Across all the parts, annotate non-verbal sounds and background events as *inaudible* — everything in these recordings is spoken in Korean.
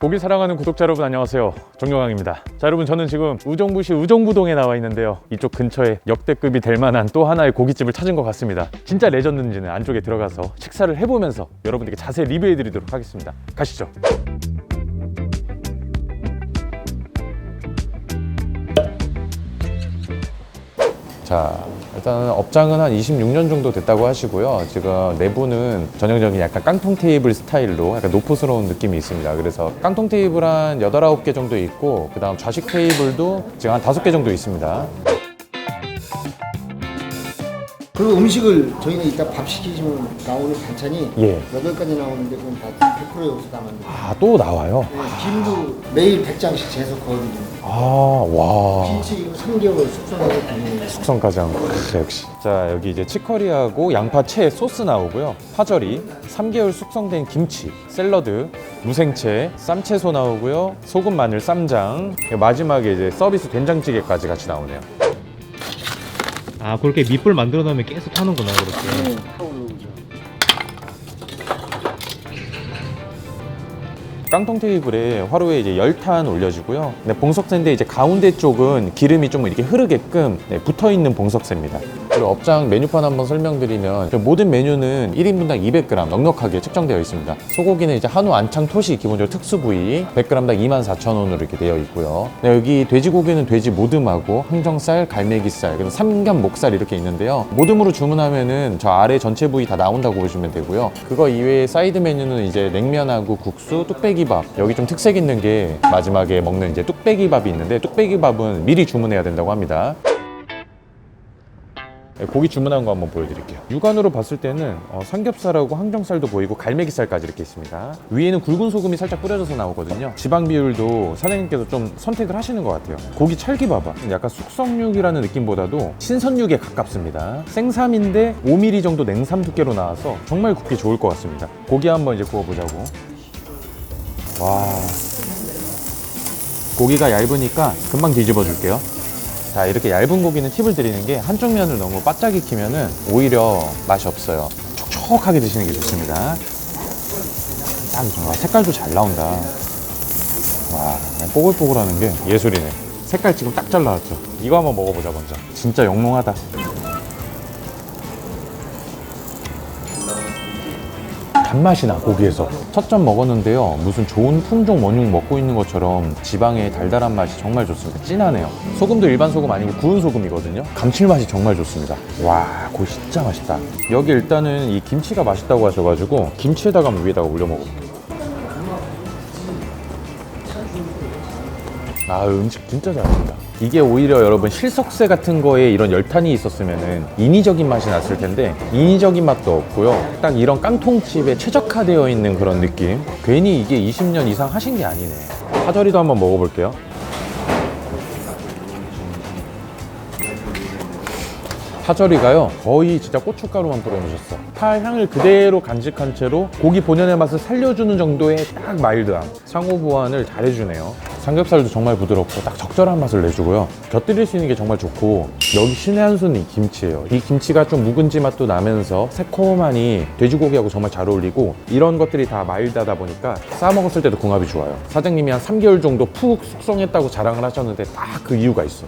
고기 사랑하는 구독자 여러분 안녕하세요. 정영광입니다. 자 여러분 저는 지금 우정부시 우정부동에 나와 있는데요. 이쪽 근처에 역대급이 될 만한 또 하나의 고깃집을 찾은 것 같습니다. 진짜 레전드인지는 안쪽에 들어가서 식사를 해보면서 여러분들께 자세히 리뷰해 드리도록 하겠습니다. 가시죠. 자 일단은 업장은 한 26년 정도 됐다고 하시고요. 지금 내부는 전형적인 약간 깡통 테이블 스타일로 약간 노포스러운 느낌이 있습니다. 그래서 깡통 테이블 한 8, 9개 정도 있고 그 다음 좌식 테이블도 지금 한 5개 정도 있습니다 그리고 음식을 저희는 이따 밥 시키시면 나오는 반찬이 예. 여덟 가지 나오는데 그건 다 100% 여기서 다 만들어요. 아 또 나와요? 네, 김도 매일 100장씩 재서 거거든요. 아와 김치 이거 3개월 숙성해서 숙성까지 한 거. 역시. 자, 여기 이제 치커리하고 양파채 소스 나오고요. 파절이, 3개월 숙성된 김치, 샐러드, 무생채, 쌈채소 나오고요. 소금, 마늘, 쌈장. 마지막에 이제 서비스 된장찌개까지 같이 나오네요. 아 그렇게 밑불 만들어 놓으면 계속 하는구나 그렇게 타오르는 거죠. 깡통 테이블에 화로에 이제 열탄 올려주고요. 네, 봉석쇠인데 이제 가운데 쪽은 기름이 좀 이렇게 흐르게끔 네, 붙어 있는 봉석쇠입니다. 그리고 업장 메뉴판 한번 설명드리면 그 모든 메뉴는 1인분당 200g 넉넉하게 책정되어 있습니다. 소고기는 이제 한우 안창 토시 기본적으로 특수 부위 100g당 24,000원으로 이렇게 되어 있고요. 네, 여기 돼지고기는 돼지 모듬하고 항정살, 갈매기살, 그리고 삼겹 목살 이렇게 있는데요. 모듬으로 주문하면은 저 아래 전체 부위 다 나온다고 보시면 되고요. 그거 이외에 사이드 메뉴는 이제 냉면하고 국수, 뚝배기밥. 여기 좀 특색 있는 게 마지막에 먹는 이제 뚝배기밥이 있는데 뚝배기밥은 미리 주문해야 된다고 합니다. 네, 고기 주문한 거 한번 보여드릴게요. 육안으로 봤을 때는 어, 삼겹살하고 항정살도 보이고 갈매기살까지 이렇게 있습니다. 위에는 굵은 소금이 살짝 뿌려져서 나오거든요. 지방 비율도 사장님께서 좀 선택을 하시는 것 같아요. 고기 찰기 봐봐. 약간 숙성육이라는 느낌보다도 신선육에 가깝습니다. 생삼인데 5mm 정도 냉삼 두께로 나와서 정말 굽기 좋을 것 같습니다. 고기 한번 이제 구워보자고. 와. 고기가 얇으니까 금방 뒤집어 줄게요. 자 이렇게 얇은 고기는 팁을 드리는 게 한쪽 면을 너무 바짝 익히면은 오히려 맛이 없어요. 촉촉하게 드시는 게 좋습니다. 딱 좋아 색깔도 잘 나온다. 와 그냥 뽀글뽀글하는 게 예술이네. 색깔 지금 딱 잘 나왔죠? 이거 한번 먹어보자 먼저. 진짜 영롱하다 단맛이 나 고기에서. 첫 점 먹었는데요. 무슨 좋은 품종 원육 먹고 있는 것처럼 지방의 달달한 맛이 정말 좋습니다. 진하네요. 소금도 일반 소금 아니고 구운 소금이거든요. 감칠맛이 정말 좋습니다. 와 고기 진짜 맛있다. 여기 일단은 이 김치가 맛있다고 하셔가지고 김치에다가 위에다가 올려 먹어볼게요. 아 음식 진짜 잘합니다 이게 오히려 여러분 실석쇠 같은 거에 이런 열탄이 있었으면은 인위적인 맛이 났을 텐데 인위적인 맛도 없고요. 딱 이런 깡통집에 최적화되어 있는 그런 느낌. 괜히 이게 20년 이상 하신 게 아니네. 파절이도 한번 먹어볼게요 파절이가요. 거의 진짜 고춧가루만 뿌려놓으셨어. 파 향을 그대로 간직한 채로 고기 본연의 맛을 살려주는 정도의 딱 마일드함. 상호 보완을 잘해주네요. 삼겹살도 정말 부드럽고 딱 적절한 맛을 내주고요. 곁들일 수 있는 게 정말 좋고 여기 신의 한 수는 이 김치예요. 이 김치가 좀 묵은지 맛도 나면서 새콤하니 돼지고기하고 정말 잘 어울리고 이런 것들이 다 마일드하다 보니까 싸 먹었을 때도 궁합이 좋아요. 사장님이 한 3개월 정도 푹 숙성했다고 자랑을 하셨는데 딱 그 이유가 있어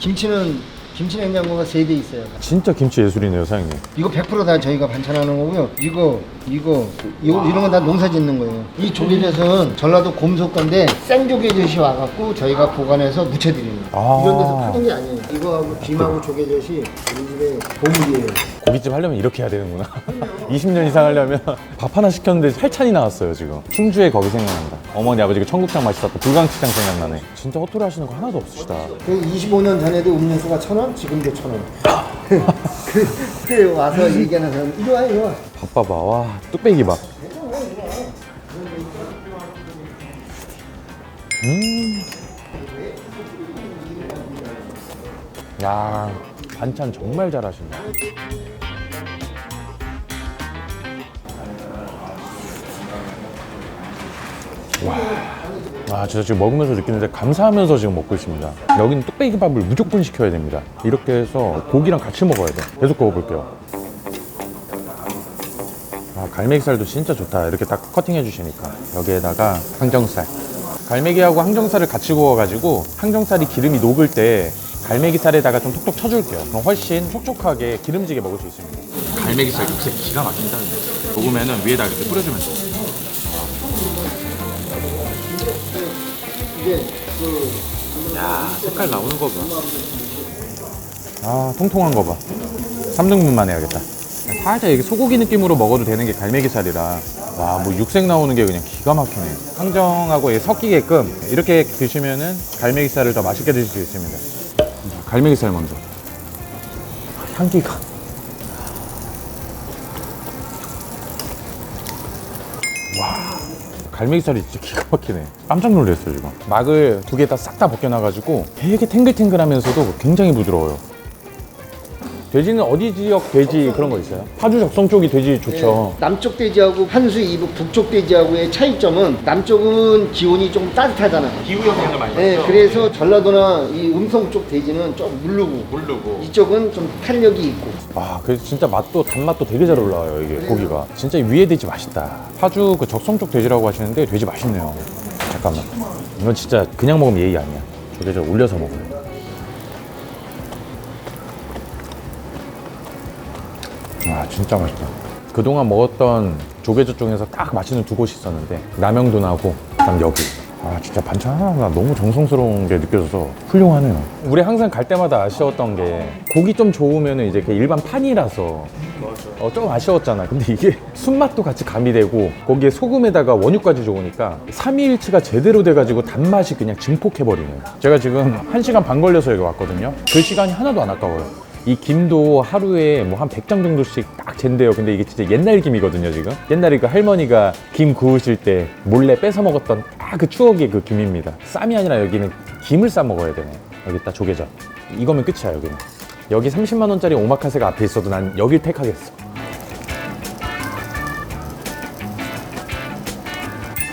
김치는 김치 냉장고가 3대 있어요. 진짜 김치 예술이네요 사장님 이거 100%다 저희가 반찬하는 거고요. 이거, 이거, 이거 이런 건 다 농사 짓는 거예요. 이 조개젓은 전라도 곰소 건데 생조개젓이 와갖고 저희가 보관해서 무쳐드리는 거예요. 아. 이런 데서 파는 게 아니에요. 이거하고 김하고 조개젓이 우리 집에 보물이에요. 고깃집 하려면 이렇게 해야 되는구나. *laughs* 20년 이상 하려면 밥 하나 시켰는데 8찬이 나왔어요 지금. 충주에 거기 생각난다. 어머니 아버지가 청국장 맛있었고 불광치장 생각나네. 진짜 헛소리 하시는 거 하나도 없으시다. 그 25년 전에도 음료수가 천 원, 지금도 천 원. *laughs* 그, 그때 와서 얘기하는 사람 이리 와, 이리 와. 밥 봐봐. 와 뚝배기 밥 음. 야 반찬 정말 잘하신다 와, 진짜 지금 먹으면서 느끼는데 감사하면서 지금 먹고 있습니다. 여기는 뚝배기 밥을 무조건 시켜야 됩니다. 이렇게 해서 고기랑 같이 먹어야 돼. 계속 구워볼게요. 아, 갈매기살도 진짜 좋다. 이렇게 딱 커팅해 주시니까. 여기에다가 항정살. 갈매기하고 항정살을 같이 구워가지고 항정살이 기름이 녹을 때 갈매기살에다가 좀 톡톡 쳐줄게요. 그럼 훨씬 촉촉하게 기름지게 먹을 수 있습니다. 갈매기살 육색 기가 막힌다는데. 녹으면은 위에다 이렇게 뿌려주면 돼. 야 색깔 나오는 거 봐. 아 통통한 거 봐. 3등분만 해야겠다. 살짝 이게 소고기 느낌으로 먹어도 되는 게 갈매기살이라 와 뭐 육색 나오는 게 그냥 기가 막히네. 항정하고 이게 섞이게끔 이렇게 드시면은 갈매기살을 더 맛있게 드실 수 있습니다. 갈매기살 먼저. 향기가. 갈매기살이 진짜 기가 막히네. 깜짝 놀랐어요, 지금. 막을 두 개 다 싹 다 벗겨놔가지고 되게 탱글탱글하면서도 굉장히 부드러워요. 돼지는 어디 지역 돼지 그런 거 있어요? 파주 적성 쪽이 돼지 좋죠. 네, 남쪽 돼지하고 한수 이북 북쪽 돼지하고의 차이점은 남쪽은 기온이 좀 따뜻하잖아요. 기후 영향을 많이 네, 그래서 전라도나 이 음성 쪽 돼지는 좀 물르고 모르고. 이쪽은 좀 탄력이 있고 아, 그래서 진짜 맛도 단맛도 되게 잘 올라와요 이게 고기가. 진짜 위에 돼지 맛있다. 파주 그 적성 쪽 돼지라고 하시는데 돼지 맛있네요. 잠깐만. 이건 진짜 그냥 먹으면 예의 아니야. 저게 저 올려서 먹어요. 아 진짜 맛있다. 그동안 먹었던 조개젓 중에서 딱 맛있는 두 곳이 있었는데 남영도 나고 그다음 여기. 아 진짜 반찬 하나하나 너무 정성스러운 게 느껴져서 훌륭하네요. 우리 항상 갈 때마다 아쉬웠던 게 고기 좀 좋으면 이제 그 일반 판이라서 어, 조금 아쉬웠잖아. 근데 이게 순맛도 같이 가미되고 거기에 소금에다가 원유까지 좋으니까 삼위일치가 제대로 돼가지고 단맛이 그냥 증폭해버리네요. 제가 지금 한시간반 걸려서 여기 왔거든요. 그 시간이 하나도 안 아까워요. 이 김도 하루에 뭐 한 100장 정도씩 딱 잰대요. 근데 이게 진짜 옛날 김이거든요, 지금. 옛날에 그 할머니가 김 구우실 때 몰래 뺏어 먹었던 딱 그 추억의 그 김입니다. 쌈이 아니라 여기는 김을 싸 먹어야 되네. 여기 딱 조개젓. 이거면 끝이야, 여기는. 여기 30만 원짜리 오마카세가 앞에 있어도 난 여길 택하겠어.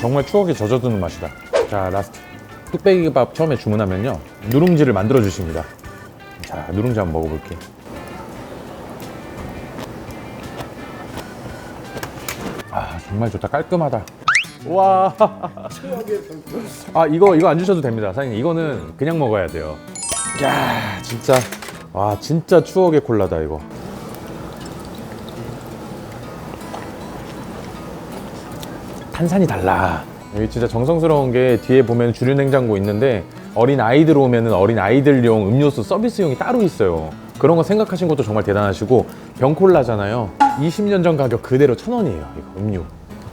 정말 추억에 젖어드는 맛이다. 자, 라스트. 뚝배기밥 처음에 주문하면요. 누룽지를 만들어 주십니다. 자, 누룽지 한번 먹어볼게. 아, 정말 좋다. 깔끔하다. 와. 아, 이거, 이거 안 주셔도 됩니다. 사장님, 이거는 그냥 먹어야 돼요. 야, 진짜. 와, 진짜 추억의 콜라다, 이거. 탄산이 달라. 여기 진짜 정성스러운 게 뒤에 보면 주류 냉장고 있는데 어린 아이들 오면은 어린 아이들용 음료수 서비스용이 따로 있어요. 그런 거 생각하신 것도 정말 대단하시고 병콜라잖아요. 20년 전 가격 그대로 천 원이에요. 이거 음료.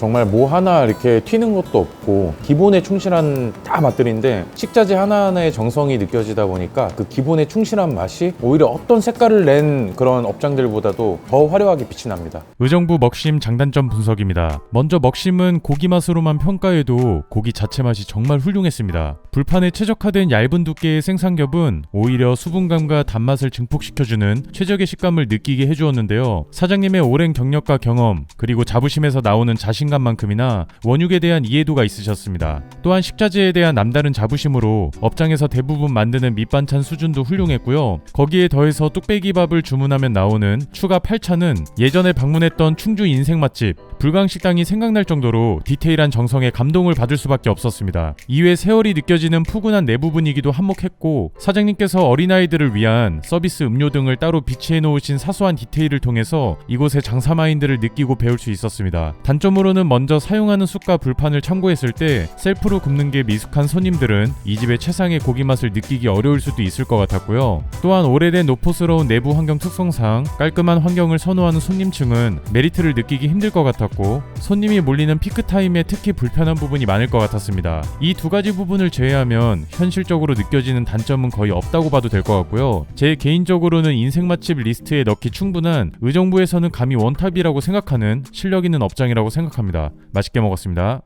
정말 뭐 하나 이렇게 튀는 것도 없고 기본에 충실한 다 맛들인데 식자재 하나하나의 정성이 느껴지다 보니까 그 기본에 충실한 맛이 오히려 어떤 색깔을 낸 그런 업장들보다도 더 화려하게 빛이 납니다. 의정부 먹심 장단점 분석입니다. 먼저 먹심은 고기 맛으로만 평가해도 고기 자체 맛이 정말 훌륭했습니다. 불판에 최적화된 얇은 두께의 생삼겹은 오히려 수분감과 단맛을 증폭시켜주는 최적의 식감을 느끼게 해주었는데요. 사장님의 오랜 경력과 경험, 그리고 자부심에서 나오는 자신감 만큼이나 원육에 대한 이해도가 있으셨습니다. 또한 식자재에 대한 남다른 자부심으로 업장에서 대부분 만드는 밑반찬 수준도 훌륭했고요. 거기에 더해서 뚝배기밥을 주문하면 나오는 추가 8차는 예전에 방문했던 충주 인생 맛집 불광식당이 생각날 정도로 디테일한 정성에 감동을 받을 수밖에 없었습니다. 이외 세월이 느껴지는 푸근한 내부 분위기도 한몫했고 사장님께서 어린아이들을 위한 서비스 음료 등을 따로 비치해 놓으신 사소한 디테일을 통해서 이곳의 장사 마인드를 느끼고 배울 수 있었습니다. 단점으로는 먼저 사용하는 숯과 불판을 참고했을 때 셀프로 굽는 게 미숙한 손님들은 이 집의 최상의 고기 맛을 느끼기 어려울 수도 있을 것 같았고요. 또한 오래된 노포스러운 내부 환경 특성상 깔끔한 환경을 선호하는 손님층은 메리트를 느끼기 힘들 것 같았고 손님이 몰리는 피크 타임에 특히 불편한 부분이 많을 것 같았습니다. 이 두 가지 부분을 제외하면 현실적으로 느껴지는 단점은 거의 없다고 봐도 될 것 같고요. 제 개인적으로는 인생 맛집 리스트에 넣기 충분한 의정부에서는 감히 원탑이라고 생각하는 실력 있는 업장이라고 생각 합니다. 맛있게 먹었습니다.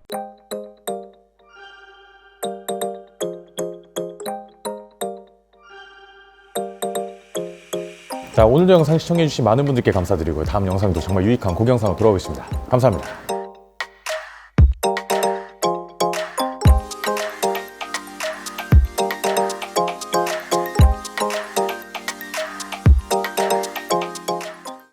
자 오늘도 영상 시청해주신 많은 분들께 감사드리고요. 다음 영상도 정말 유익한 고기 영상으로 돌아오겠습니다. 감사합니다.